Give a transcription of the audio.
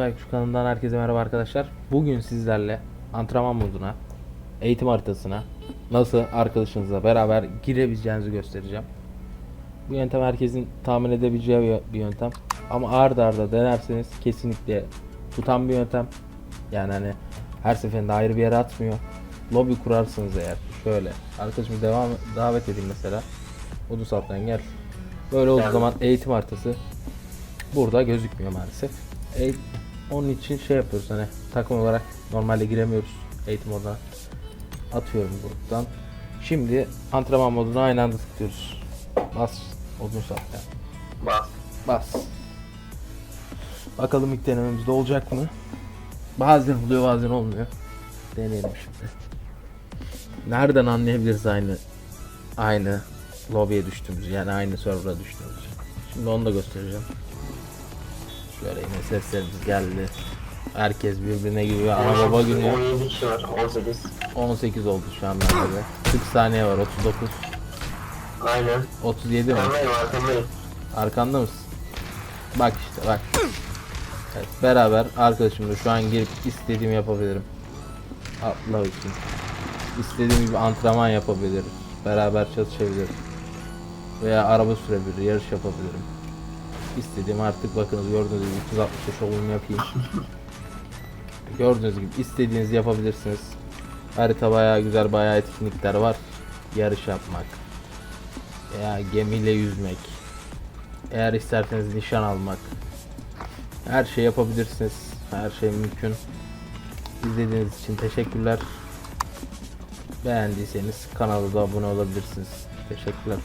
Baykuş kanalından herkese merhaba arkadaşlar. Bugün sizlerle antrenman moduna, eğitim haritasına nasıl arkadaşınızla beraber girebileceğinizi göstereceğim. Bu yöntem herkesin tahmin edebileceği bir- yöntem. Ama arda arda denerseniz kesinlikle tutan bir yöntem. Yani hani her seferinde ayrı bir yere atmıyor. Lobi kurarsınız eğer. Şöyle arkadaşımı devam davet edeyim mesela. Odun saptan gel. Böyle olduğu zaman eğitim haritası burada gözükmüyor maalesef. E, onun için şey yapıyoruz hani takım olarak normalde giremiyoruz eğitim moduna. Atıyorum buradan. Şimdi antrenman moduna aynı anda tıklıyoruz. Bas odun saptan. Bas. Bas. Bakalım ilk denememizde olacak mı? Bazen oluyor bazen olmuyor. Deneyelim şimdi. Nereden anlayabiliriz aynı aynı lobiye düştüğümüzü yani aynı server'a düştüğümüzü. Şimdi onu da göstereceğim. Şöyle yine seslerimiz geldi. Herkes birbirine gibi ana baba günü. 17 kişi var. 18. 18 oldu şu an bende de. 40 saniye var 39. Aynen. 37 mi? Arkandayım arkandayım. Arkanda mısın? Bak işte bak. Evet, beraber arkadaşımla şu an girip istediğimi yapabilirim. Atla bakayım. İstediğim gibi antrenman yapabilirim. Beraber çalışabilirim. Veya araba sürebilir, yarış yapabilirim. İstediğim artık bakınız gördüğünüz gibi 360 şovumu yapayım. gördüğünüz gibi istediğinizi yapabilirsiniz. Harita bayağı güzel, bayağı etkinlikler var. Yarış yapmak. Veya gemiyle yüzmek. Eğer isterseniz nişan almak. Her şey yapabilirsiniz. Her şey mümkün. İzlediğiniz için teşekkürler. Beğendiyseniz kanala abone olabilirsiniz. Teşekkürler.